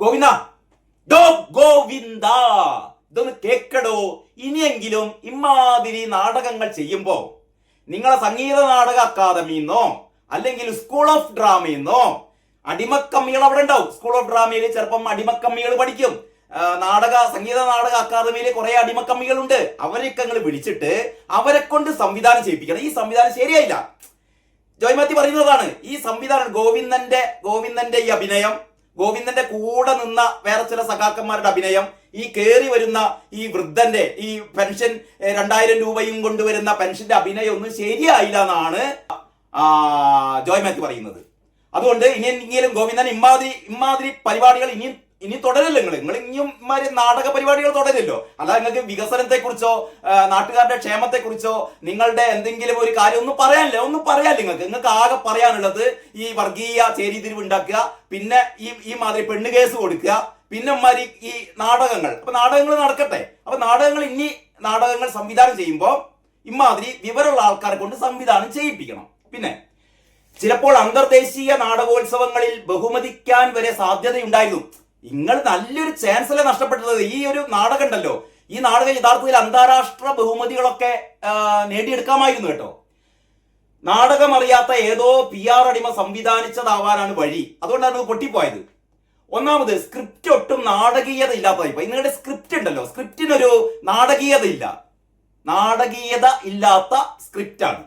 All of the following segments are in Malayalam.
ഗോവിന്ദ. ഡോ ഗോവിന്ദ. ഇതൊന്ന് കേക്കടോ. ഇനിയെങ്കിലും ഇമാതിരി നാടകങ്ങൾ ചെയ്യുമ്പോ നിങ്ങളെ സംഗീത നാടക അക്കാദമിന്നോ അല്ലെങ്കിൽ സ്കൂൾ ഓഫ് ഡ്രാമയിന്നോ അടിമക്കമ്മികൾ അവിടെ ഉണ്ടാവും. സ്കൂൾ ഓഫ് ഡ്രാമയിൽ ചിലപ്പം അടിമക്കമ്മികൾ പഠിക്കും. നാടക സംഗീത നാടക അക്കാദമിയിൽ കുറെ അടിമക്കമ്മികളുണ്ട്. അവരെയൊക്കെ നിങ്ങൾ വിളിച്ചിട്ട് അവരെ കൊണ്ട് സംവിധാനം ചെയ്യിപ്പിക്കണം. ഈ സംവിധാനം ശരിയായില്ല. ജോയ്മത്തി പറയുന്നതാണ് ഈ സംവിധാനം ഗോവിന്ദന്റെ ഗോവിന്ദന്റെ ഈ അഭിനയം ഗോവിന്ദന്റെ കൂടെ നിന്ന വേറെ ചില സഖാക്കന്മാരുടെ അഭിനയം ഈ കയറി വരുന്ന ഈ വൃദ്ധന്റെ ഈ പെൻഷൻ രണ്ടായിരം രൂപയും കൊണ്ടുവരുന്ന പെൻഷന്റെ അഭിനയം ഒന്നും ശരിയായില്ല എന്നാണ് ജോയ് മാത്യു പറയുന്നത്. അതുകൊണ്ട് ഇനി എങ്കിലും ഗോവിന്ദൻ ഇമാതിരി ഇമാതിരി പരിപാടികൾ ഇനിയും ഇനി തുടരല്ലോ നിങ്ങൾ നിങ്ങൾ ഇനിയും മാതിരി നാടക പരിപാടികൾ തുടരല്ലോ അല്ലാതെ നിങ്ങൾക്ക് വികസനത്തെ കുറിച്ചോ നാട്ടുകാരുടെ ക്ഷേമത്തെ കുറിച്ചോ നിങ്ങളുടെ എന്തെങ്കിലും ഒരു കാര്യം ഒന്നും പറയാനില്ല? ഒന്നും പറയാനില്ല നിങ്ങൾക്ക്? നിങ്ങൾക്ക് ആകെ പറയാനുള്ളത് ഈ വർഗീയ ചേരിതിരിവ് ഉണ്ടാക്കുക പിന്നെ ഈ ഈ മാതിരി പെണ്ണ് കേസ് കൊടുക്കുക പിന്നെ മാതിരി ഈ നാടകങ്ങൾ. അപ്പൊ നാടകങ്ങൾ നടക്കട്ടെ. അപ്പൊ നാടകങ്ങൾ ഇനി നാടകങ്ങൾ സംവിധാനം ചെയ്യുമ്പോൾ ഇമാതിരി വിവരമുള്ള ആൾക്കാരെ കൊണ്ട് സംവിധാനം ചെയ്യിപ്പിക്കണം. പിന്നെ ചിലപ്പോൾ അന്തർദേശീയ നാടകോത്സവങ്ങളിൽ ബഹുമതിക്കാൻ വരെ സാധ്യതയുണ്ടായിരുന്നു. നിങ്ങൾ നല്ലൊരു ചാൻസ് അല്ലേ നഷ്ടപ്പെട്ടത്. ഈ ഒരു നാടകം ഉണ്ടല്ലോ. ഈ നാടകം യഥാർത്ഥത്തിൽ അന്താരാഷ്ട്ര ബഹുമതികളൊക്കെ നേടിയെടുക്കാമായിരുന്നു കേട്ടോ. നാടകം അറിയാത്ത ഏതോ പി ആർ അടിമ സംവിധാനിച്ചതാവാനാണ് വഴി. അതുകൊണ്ടാണ് പൊട്ടിപ്പോയത്. ഒന്നാമത് സ്ക്രിപ്റ്റ് ഒട്ടും നാടകീയത ഇല്ലാത്തതായി പോയി. നിങ്ങളുടെ സ്ക്രിപ്റ്റ് ഉണ്ടല്ലോ. സ്ക്രിപ്റ്റിനൊരു നാടകീയത ഇല്ല. നാടകീയത ഇല്ലാത്ത സ്ക്രിപ്റ്റാണ്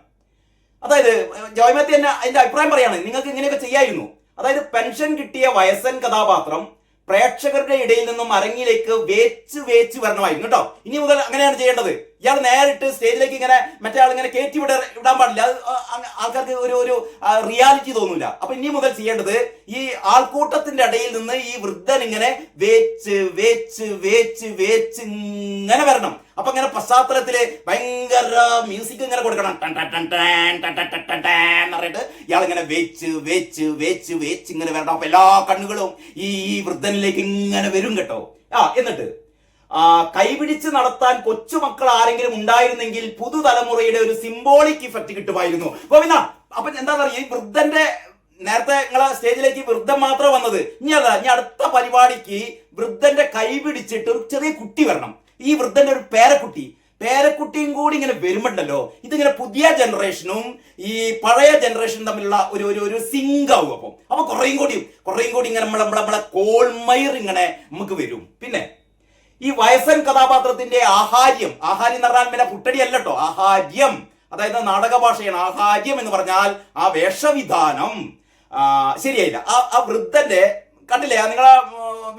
അതായത് ജോയ്മത്തി എന്നെ അതിന്റെ അഭിപ്രായം പറയാണ്. നിങ്ങൾക്ക് ഇങ്ങനെയൊക്കെ ചെയ്യായിരുന്നു. അതായത് പെൻഷൻ കിട്ടിയ വയസ്സൻ കഥാപാത്രം പ്രേക്ഷകരുടെ ഇടയിൽ നിന്നും അരങ്ങിലേക്ക് വേച്ച് വേച്ച് വരണമായിരുന്നു കേട്ടോ. ഇനി മുതൽ അങ്ങനെയാണ് ചെയ്യേണ്ടത്. ഇയാൾ നേരിട്ട് സ്റ്റേജിലേക്ക് ഇങ്ങനെ മറ്റേ ആൾ ഇങ്ങനെ കയറ്റി വിട വിടാൻ പാടില്ല. ആൾക്കാർക്ക് ഒരു ഒരു റിയാലിറ്റി തോന്നൂല. അപ്പൊ ഇനി മുതൽ ചെയ്യേണ്ടത് ഈ ആൾക്കൂട്ടത്തിന്റെ ഇടയിൽ നിന്ന് ഈ വൃദ്ധൻ ഇങ്ങനെ വേച്ച് വേച്ച് വേച്ച് വേച്ച് ഇങ്ങനെ വരണം. അപ്പൊ ഇങ്ങനെ പശ്ചാത്തലത്തിൽ ഭയങ്കര മ്യൂസിക് ഇങ്ങനെ കൊടുക്കണം. ടൻ ടൻ ടൻ ടൻ ടൻ എന്ന് പറഞ്ഞിട്ട് ഇയാൾ ഇങ്ങനെ വേച്ച് വേച്ച് വേച്ച് വേച്ച് ഇങ്ങനെ വരണം. അപ്പൊ എല്ലാ കണ്ണുകളും ഈ വൃദ്ധനിലേക്ക് ഇങ്ങനെ വരും കേട്ടോ. ആ എന്നിട്ട് കൈപിടിച്ച് നടത്താൻ കൊച്ചുമക്കൾ ആരെങ്കിലും ഉണ്ടായിരുന്നെങ്കിൽ പുതുതലമുറയുടെ ഒരു സിംബോളിക് ഇഫക്റ്റ് കിട്ടുമായിരുന്നു. ഗോവിന്ദ അപ്പൊ എന്താ പറയുക ഈ വൃദ്ധന്റെ നേരത്തെ നിങ്ങളെ സ്റ്റേജിലേക്ക് വൃദ്ധൻ മാത്രം വന്നത്. ഇനി അതാ ഇനി അടുത്ത പരിപാടിക്ക് വൃദ്ധന്റെ കൈ പിടിച്ചിട്ട് ഒരു ചെറിയ കുട്ടി വരണം. ഈ വൃദ്ധന്റെ ഒരു പേരക്കുട്ടി. പേരക്കുട്ടിയും കൂടി ഇങ്ങനെ വരുമ്പോണ്ടല്ലോ ഇതിങ്ങനെ പുതിയ ജനറേഷനും ഈ പഴയ ജനറേഷനും തമ്മിലുള്ള ഒരു ഒരു ഒരു സിങ്ക് ആവും അപ്പം. അപ്പൊ കുറേയും കൂടി കുറേയും കൂടി ഇങ്ങനെ നമ്മളെ നമ്മളെ കോൾമയർ ഇങ്ങനെ നമുക്ക് വരും. പിന്നെ ഈ വയസ്സൻ കഥാപാത്രത്തിന്റെ ആഹാര്യം ആഹാര്യം എന്ന് പറഞ്ഞാൽ പിന്നെ പുട്ടടി അല്ലട്ടോ ആഹാര്യം. അതായത് നാടക ഭാഷയാണ് ആഹാര്യം എന്ന് പറഞ്ഞാൽ ആ വേഷവിധാനം. ശരിയായില്ല. ആ ആ വൃദ്ധന്റെ കണ്ടില്ലേ? ആ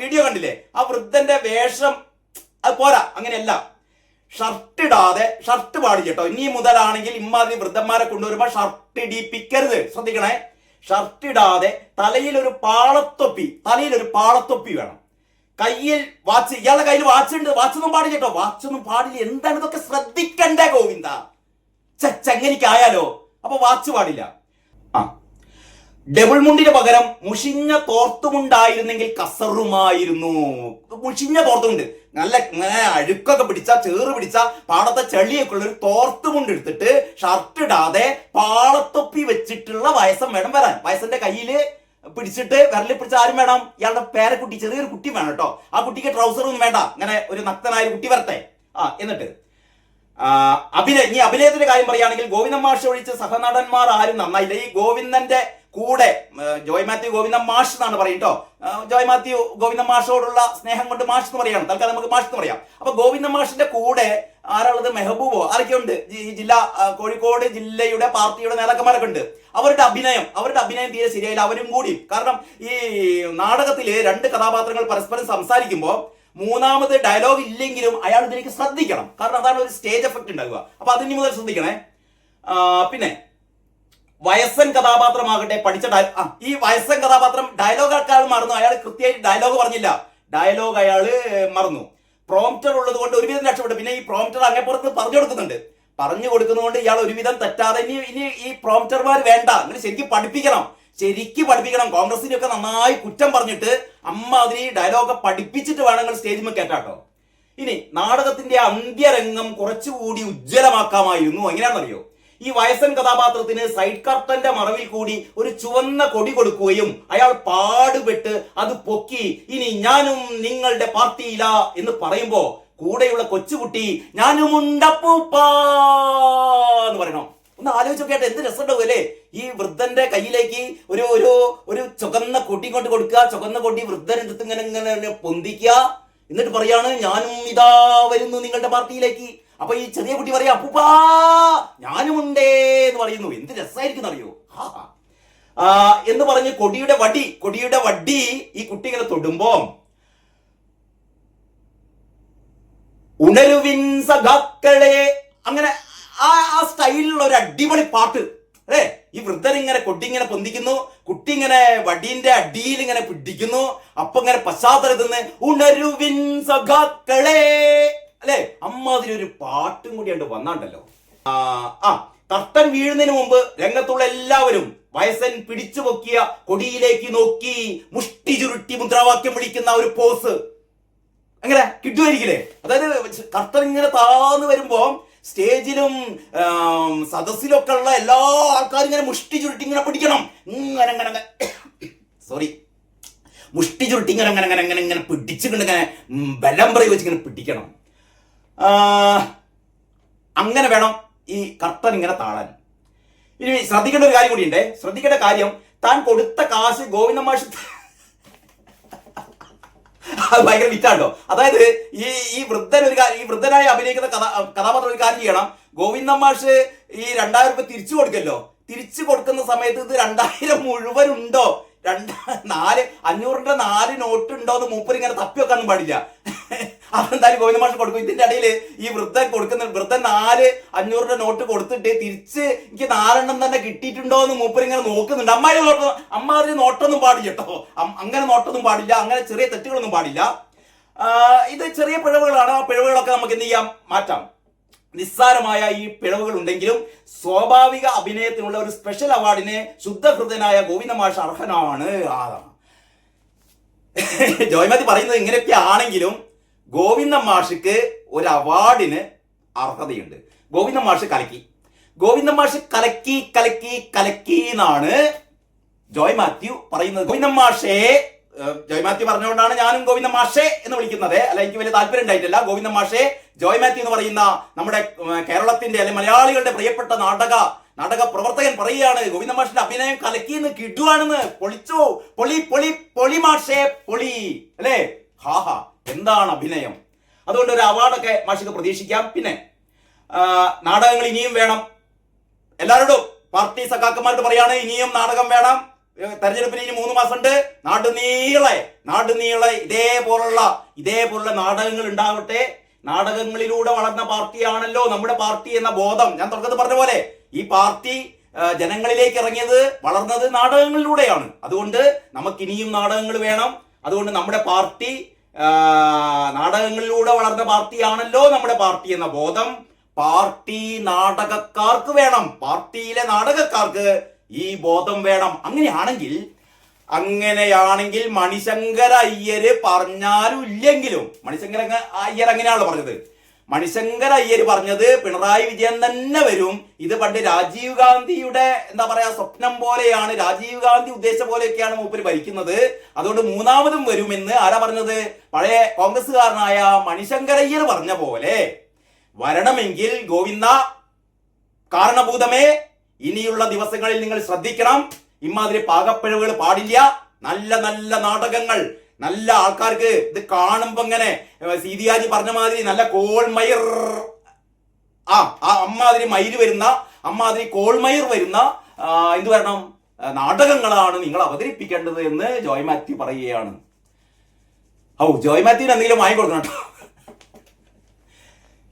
വീഡിയോ കണ്ടില്ലേ? ആ വൃദ്ധന്റെ വേഷം അത് പോരാ അങ്ങനെയല്ല. ഷർട്ട് ഇടാതെ ഷർട്ട് പാടി കേട്ടോ ഇനി മുതലാണെങ്കിൽ ഇമ്മാതിരി വൃദ്ധന്മാരെ കൊണ്ടുവരുമ്പോൾ ഷർട്ട് ഇടിപ്പിക്കരുത്. ശ്രദ്ധിക്കണേ. ഷർട്ട് ഇടാതെ തലയിൽ ഒരു പാളത്തൊപ്പി തലയിൽ ഒരു പാളത്തൊപ്പി വേണം. കയ്യിൽ വാച്ച് ഇയാളുടെ കയ്യിൽ വാച്ച് ഉണ്ട് വാച്ച് ഒന്നും പാടില്ല കേട്ടോ. വാച്ച് ഒന്നും പാടില്ല. എന്താണ് ഇതൊക്കെ ശ്രദ്ധിക്കണ്ടേ ഗോവിന്ദ? ചെങ്ങനിക്കായാലോ അപ്പൊ വാച്ച് പാടില്ല. ആ. ഡബിൾ മുണ്ടിന് പകരം മുഷിഞ്ഞ തോർത്തുമുണ്ടായിരുന്നെങ്കിൽ കസറുമായിരുന്നു. മുഷിഞ്ഞ തോർത്തുമുണ്ട്. നല്ല അഴുക്കൊക്കെ പിടിച്ച ചേറ് പിടിച്ച പാടത്തെ ചെളിയൊക്കെ ഉള്ള ഒരു തോർത്തുമുണ്ട് എടുത്തിട്ട് ഷർട്ട് ഇടാതെ പാളത്തൊപ്പി വെച്ചിട്ടുള്ള വയസ്സം വേണം വരാൻ. വയസ്സിന്റെ കയ്യിൽ പിടിച്ചിട്ട് വിരലിൽ പിടിച്ച ആരും വേണം. ഇയാളുടെ പേരക്കുട്ടി ചെറിയൊരു കുട്ടി വേണം കേട്ടോ. ആ കുട്ടിക്ക് ട്രൗസർ ഒന്നും വേണ്ട. അങ്ങനെ ഒരു നക്തനായ കുട്ടി വരട്ടെ. ആ എന്നിട്ട് അഭിനയ ഇനി അഭിനയത്തിന്റെ കാര്യം പറയുകയാണെങ്കിൽ ഗോവിന്ദൻ മാഷ് ഒഴിച്ച് സഹനടന്മാർ ആരും നന്നായില്ല. ഈ ഗോവിന്ദന്റെ കൂടെ ജോയ് മാത്യു ഗോവിന്ദ മാഷ് എന്നാണ് പറയും കേട്ടോ. ജോയ് മാത്യു ഗോവിന്ദ മാഷോടുള്ള സ്നേഹം കൊണ്ട് മാഷ് എന്ന് പറയാണ് തൽക്കാലം നമുക്ക് മാഷ് എന്ന് പറയാം. അപ്പൊ ഗോവിന്ദ മാഷിന്റെ കൂടെ ആരാളുള്ളത് മെഹബൂബോ. ആരൊക്കെയുണ്ട്? ഈ ജില്ല കോഴിക്കോട് ജില്ലയുടെ പാർട്ടിയുടെ നേതാക്കന്മാരൊക്കെ ഉണ്ട് അവരുടെ അഭിനയം അവരുടെ അഭിനയം തീരെ ശരിയായില്ല. അവരും കൂടി. കാരണം ഈ നാടകത്തിലെ രണ്ട് കഥാപാത്രങ്ങൾ പരസ്പരം സംസാരിക്കുമ്പോൾ മൂന്നാമത് ഡയലോഗ് ഇല്ലെങ്കിലും അയാൾ ഇതിലേക്ക് ശ്രദ്ധിക്കണം. കാരണം അതാണ് ഒരു സ്റ്റേജ് എഫക്ട് ഉണ്ടാകുക അപ്പൊ അതിന് മുതൽ ശ്രദ്ധിക്കണേ. പിന്നെ വയസ്സൻ കഥാപാത്രമാകട്ടെ പഠിച്ച ഡയ ഈ വയസ്സൻ കഥാപാത്രം ഡയലോഗ് ആൾക്കാൾ മറന്നു. അയാൾ കൃത്യമായിട്ട് ഡയലോഗ് പറഞ്ഞില്ല. ഡയലോഗ് അയാൾ മറന്നു. പ്രോംപ്റ്റർ ഉള്ളത് കൊണ്ട് ഒരുവിധം രക്ഷപ്പെട്ടു. പിന്നെ ഈ പ്രോംപ്റ്റർ അങ്ങേപ്പുറത്ത് പറഞ്ഞു കൊടുക്കുന്നുണ്ട്. പറഞ്ഞു കൊടുക്കുന്നതുകൊണ്ട് ഇയാൾ ഒരുവിധം തെറ്റാതെ ഇനി ഇനി ഈ പ്രോംപ്റ്റർമാർ വേണ്ട. അങ്ങനെ ശരിക്കും പഠിപ്പിക്കണം. ശരിക്കും പഠിപ്പിക്കണം. കോൺഗ്രസിനൊക്കെ നന്നായി കുറ്റം പറഞ്ഞിട്ട് അമ്മ അതിന് ഡയലോഗ് പഠിപ്പിച്ചിട്ട് വേണം നിങ്ങൾ സ്റ്റേജിൽ കേട്ടാട്ടോ ഇനി നാടകത്തിന്റെ അന്ത്യരംഗം കുറച്ചുകൂടി ഉജ്ജ്വലമാക്കാമായിരുന്നു. എങ്ങനെയാണെന്നറിയോ? ഈ വയസ്സൻ കഥാപാത്രത്തിന് സൈഡ് കർട്ടന്റെ മറവിൽ കൂടി ഒരു ചുവന്ന കൊടി കൊടുക്കുകയും അയാൾ പാടുപെട്ട് അത് പൊക്കി ഇനി ഞാനും നിങ്ങളുടെ പാർട്ടിയില എന്ന് പറയുമ്പോ കൂടെയുള്ള കൊച്ചുകുട്ടി ഞാനും ഉണ്ടപ്പൂപ്പാ എന്ന് പറയണം. ഒന്ന് ആലോചിച്ച് നോക്കിയാട്ടെ എന്ത് രസമുണ്ടാവും അല്ലേ? ഈ വൃദ്ധന്റെ കയ്യിലേക്ക് ഒരു ഒരു ഒരു ചുവന്ന കൊടി കൊണ്ട് കൊടുക്കുക ചുവന്ന കൊടി വൃദ്ധനെടുത്ത് ഇങ്ങനെ ഇങ്ങനെ പൊന്തിക്കുക. എന്നിട്ട് പറയാണ് ഞാനും ഇതാ വരുന്നു നിങ്ങളുടെ പാർട്ടിയിലേക്ക്. അപ്പൊ ഈ ചെറിയ കുട്ടി പറയാ അപ്പൂപ്പാ ഞാനും ഉണ്ടേ എന്ന് പറയുന്നു. എന്ത് രസമായിരിക്കും അറിയോ? എന്ന് പറഞ്ഞ് കൊടിയുടെ വടി കൊടിയുടെ വടി ഈ കുട്ടി ഇങ്ങനെ തൊടുമ്പോ ഉണരുവിൻ സഖാക്കളെ അങ്ങനെ ആ ആ സ്റ്റൈലിലുള്ള ഒരു അടിപൊളി പാട്ട് അല്ലേ ഈ വൃദ്ധൻ ഇങ്ങനെ കൊട്ടി ഇങ്ങനെ പൊന്തിക്കുന്നു കുട്ടി ഇങ്ങനെ വടിന്റെ അടിയിൽ ഇങ്ങനെ പിടിക്കുന്നു അപ്പൊ ഇങ്ങനെ പശ്ചാത്തലത്തിൽ ഉണരുവിൻ സഖാക്കളെ. അല്ലേ? അമ്മാതിരി ഒരു പാട്ടും കൂടി ഉണ്ട് വന്നാണ്ടല്ലോ. ആ ആ കർട്ടൻ വീഴുന്നതിന് മുമ്പ് രംഗത്തുള്ള എല്ലാവരും വയസ്സൻ പിടിച്ചു പൊക്കിയ കൊടിയിലേക്ക് നോക്കി മുഷ്ടി ചുരുട്ടി മുദ്രാവാക്യം വിളിക്കുന്ന ഒരു പോസ്. അങ്ങനെ കിട്ടുമായിരിക്കില്ലേ? അതായത് കർത്തൻ ഇങ്ങനെ താന്ന് വരുമ്പോ സ്റ്റേജിലും സദസ്സിലൊക്കെ ഉള്ള എല്ലാ ആൾക്കാരും ഇങ്ങനെ മുഷ്ടി ചുരുട്ടി ഇങ്ങനെ പിടിക്കണം. ഇങ്ങനെ അങ്ങനെ സോറി മുഷ്ടി ചുരുട്ടി ഇങ്ങനെ അങ്ങനെ അങ്ങനെ അങ്ങനെ ഇങ്ങനെ പിടിച്ചിട്ടുണ്ട് ഇങ്ങനെ ബലം പ്രയോഗിച്ച് ഇങ്ങനെ പിടിക്കണം. അങ്ങനെ വേണം ഈ കർത്തൻ ഇങ്ങനെ താഴാൻ ഇനി ശ്രദ്ധിക്കേണ്ട ഒരു കാര്യം കൂടിയുണ്ട്. ശ്രദ്ധിക്കേണ്ട കാര്യം താൻ കൊടുത്ത കാശ് ഗോവിന്ദ മാഷ് അത് ഭയങ്കര വിറ്റാണ്ടോ അതായത് ഈ ഈ വൃദ്ധൻ ഒരു ഈ വൃദ്ധനായി അഭിനയിക്കുന്ന കഥ കഥാപാത്രം ഒരു കാര്യം ചെയ്യണം. ഗോവിന്ദ മാഷ് ഈ രണ്ടായിരം രൂപ തിരിച്ചു കൊടുക്കല്ലോ. തിരിച്ചു കൊടുക്കുന്ന സമയത്ത് ഇത് രണ്ടായിരം മുഴുവൻ ഉണ്ടോ രണ്ടാ നാല് അഞ്ഞൂറിന്റെ നാല് നോട്ട് ഉണ്ടോ എന്ന് മൂപ്പർ ഇങ്ങനെ തപ്പി വെക്കാനും പാടില്ല. അതെന്തായാലും ഗോവിന്ദ മാഷ് കൊടുക്കും. ഇതിന്റെ ഇടയിൽ ഈ വൃദ്ധൻ കൊടുക്കുന്ന വൃദ്ധൻ നാല് അഞ്ഞൂറിന്റെ നോട്ട് കൊടുത്തിട്ട് തിരിച്ച് എനിക്ക് നാലെണ്ണം തന്നെ കിട്ടിയിട്ടുണ്ടോ എന്ന് മൂപ്പർ ഇങ്ങനെ നോക്കുന്നുണ്ട്. അമ്മാതിരി നോട്ടം അമ്മാതിരി നോട്ടൊന്നും പാടില്ല കേട്ടോ. അങ്ങനെ നോട്ടൊന്നും പാടില്ല. അങ്ങനെ ചെറിയ തെറ്റുകളൊന്നും പാടില്ല. ഇത് ചെറിയ പിഴവുകളാണ്. ആ പിഴവുകളൊക്കെ നമുക്ക് എന്ത് ചെയ്യാം? മാറ്റാം. നിസ്സാരമായ ഈ പിഴവുകൾ ഉണ്ടെങ്കിലും സ്വാഭാവിക അഭിനയത്തിനുള്ള ഒരു സ്പെഷ്യൽ അവാർഡിന് ശുദ്ധഹൃദയനായ ഗോവിന്ദ മാഷ് അർഹനാണ് ആദാണ് ജോയ്മതി പറയുന്നത് ഇങ്ങനെയൊക്കെ ആണെങ്കിലും ഗോവിന്ദ മാഷിക്ക് ഒരു അവാർഡിന് അർഹതയുണ്ട്. ഗോവിന്ദ മാഷ് കലക്കി. ഗോവിന്ദ മാഷ് കലക്കി കലക്കി കലക്കി എന്നാണ് ജോയ് മാത്യു പറയുന്നത്. ഗോവിന്ദ മാഷേ ജോയ് മാത്യു പറഞ്ഞുകൊണ്ടാണ് ഞാനും ഗോവിന്ദ മാഷേ എന്ന് വിളിക്കുന്നത്. അല്ല എനിക്ക് വലിയ താല്പര്യം ഉണ്ടായിട്ടില്ല. ഗോവിന്ദ മാഷേ ജോയ് മാത്യു എന്ന് പറയുന്ന നമ്മുടെ കേരളത്തിന്റെ അല്ലെ മലയാളികളുടെ പ്രിയപ്പെട്ട നാടക നാടക പ്രവർത്തകൻ പറയുകയാണ് ഗോവിന്ദ മാഷിന്റെ അഭിനയം കലക്കിന്ന് കിട്ടുവാണെന്ന്. പൊളിച്ചോ. പൊളി പൊളി പൊളി മാഷേ പൊളി. അല്ലേ? ഹാഹാ എന്താണ് അഭിനയം? അതുകൊണ്ട് ഒരു അവാർഡൊക്കെ മാഷിക്ക് പ്രതീക്ഷിക്കാം. പിന്നെ നാടകങ്ങൾ ഇനിയും വേണം. എല്ലാവരോടും പാർട്ടി സഖാക്കന്മാരോട് പറയാണ് ഇനിയും നാടകം വേണം. തെരഞ്ഞെടുപ്പിന് ഇനി മൂന്ന് മാസം ഉണ്ട് നാടുനീളെ നാട് നീളെ ഇതേപോലുള്ള ഇതേപോലുള്ള നാടകങ്ങൾ ഉണ്ടാവട്ടെ. നാടകങ്ങളിലൂടെ വളർന്ന പാർട്ടിയാണല്ലോ നമ്മുടെ പാർട്ടി എന്ന ബോധം. ഞാൻ തുടക്കത്തിൽ പറഞ്ഞ പോലെ ഈ പാർട്ടി ജനങ്ങളിലേക്ക് ഇറങ്ങിയത് വളർന്നത് നാടകങ്ങളിലൂടെയാണ്. അതുകൊണ്ട് നമുക്ക് ഇനിയും നാടകങ്ങൾ വേണം. അതുകൊണ്ട് നമ്മുടെ പാർട്ടി നാടകങ്ങളിലൂടെ വളർന്ന പാർട്ടിയാണല്ലോ നമ്മുടെ പാർട്ടി എന്ന ബോധം. പാർട്ടി നാടകക്കാർക്ക് വേണം. പാർട്ടിയിലെ നാടകക്കാർക്ക് ഈ ബോധം വേണം. അങ്ങനെയാണെങ്കിൽ അങ്ങനെയാണെങ്കിൽ മണിശങ്കര അയ്യര് പറഞ്ഞാലും ഇല്ലെങ്കിലും മണിശങ്കര അയ്യർ അങ്ങനെയാണല്ലോ പറഞ്ഞത്. മണിശങ്കര അയ്യർ പറഞ്ഞത് പിണറായി വിജയൻ തന്നെ വരും. ഇത് പണ്ട് രാജീവ് ഗാന്ധിയുടെ എന്താ പറയാ സ്വപ്നം പോലെയാണ് രാജീവ് ഗാന്ധി ഉദ്ദേശിച്ച പോലെയൊക്കെയാണ് മൂപ്പര് ഭരിക്കുന്നത്. അതുകൊണ്ട് മൂന്നാമതും വരുമെന്ന് ആരാ പറഞ്ഞത്? പഴയ കോൺഗ്രസ്സുകാരനായ മണിശങ്കരയ്യർ പറഞ്ഞ പോലെ വരണമെങ്കിൽ ഗോവിന്ദ കാരണഭൂതമേ ഇനിയുള്ള ദിവസങ്ങളിൽ നിങ്ങൾ ശ്രദ്ധിക്കണം. ഇമാതിരി പാകപ്പിഴവുകൾ പാടില്ല. നല്ല നല്ല നാടകങ്ങൾ നല്ല ആൾക്കാർക്ക് ഇത് കാണുമ്പോ ഇങ്ങനെ സീതിയാജി പറഞ്ഞ മാതിരി നല്ല കോൾമയർ. ആ ആ അമ്മാതിരി മയിര് വരുന്ന അമ്മാതിരി കോൾമയർ വരുന്ന എന്തു പറയണം നാടകങ്ങളാണ് നിങ്ങൾ അവതരിപ്പിക്കേണ്ടത് എന്ന് ജോയ് മാത്യു പറയുകയാണ്. ഔ ജോയ് മാത്യുവിന് എന്തെങ്കിലും വാങ്ങി കൊടുക്കണം കേട്ടോ.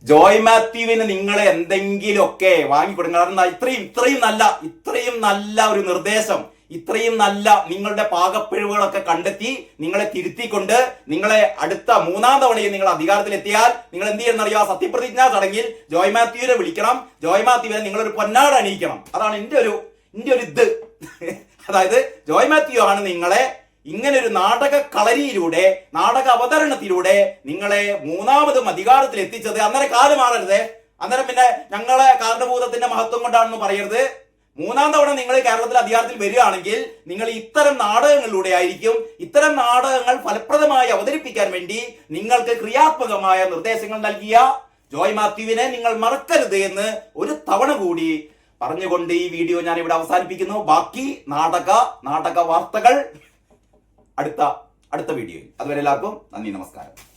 ജോയ് മാത്യുവിന് നിങ്ങൾ എന്തെങ്കിലുമൊക്കെ വാങ്ങിക്കൊടുക്കണം ഇത്രയും ഇത്രയും നല്ല ഇത്രയും നല്ല ഒരു നിർദ്ദേശം. ഇത്രയും നല്ല നിങ്ങളുടെ പാകപ്പിഴവുകളൊക്കെ കണ്ടെത്തി നിങ്ങളെ തിരുത്തിക്കൊണ്ട് നിങ്ങളെ അടുത്ത മൂന്നാം തവണയും നിങ്ങൾ അധികാരത്തിലെത്തിയാൽ നിങ്ങൾ എന്ത് ചെയ്യണം അറിയാം സത്യപ്രതിജ്ഞാ ചടങ്ങിൽ ജോയ് മാത്യുവിനെ വിളിക്കണം. ജോയ് മാത്യുവിനെ നിങ്ങളൊരു പൊന്നാട് അണിയിക്കണം. അതാണ് എന്റെ ഒരു എന്റെ ഒരു ഇത്. അതായത് ജോയ് മാത്യു ആണ് നിങ്ങളെ ഇങ്ങനെ ഒരു നാടക കളരിയിലൂടെ നാടക അവതരണത്തിലൂടെ നിങ്ങളെ മൂന്നാമതും അധികാരത്തിൽ എത്തിച്ചത് അന്നേരം കാൽ മാറരുത്. അന്നേരം പിന്നെ ഞങ്ങളെ കാരണഭൂതത്തിന്റെ മഹത്വം കൊണ്ടാണെന്ന് പറയരുത്. മൂന്നാം തവണ നിങ്ങൾ കേരളത്തിൽ അധികാരത്തിൽ വരികയാണെങ്കിൽ നിങ്ങൾ ഇത്തരം നാടകങ്ങളിലൂടെ ആയിരിക്കും. ഇത്തരം നാടകങ്ങൾ ഫലപ്രദമായി അവതരിപ്പിക്കാൻ വേണ്ടി നിങ്ങൾക്ക് ക്രിയാത്മകമായ നിർദ്ദേശങ്ങൾ നൽകിയ ജോയ് മാത്യുവിനെ നിങ്ങൾ മറക്കരുത് എന്ന് ഒരു തവണ കൂടി പറഞ്ഞുകൊണ്ട് ഈ വീഡിയോ ഞാൻ ഇവിടെ അവസാനിപ്പിക്കുന്നു. ബാക്കി നാടക നാടക വാർത്തകൾ അടുത്ത അടുത്ത വീഡിയോയിൽ. അതുവരെ എല്ലാവർക്കും നന്ദി നമസ്കാരം.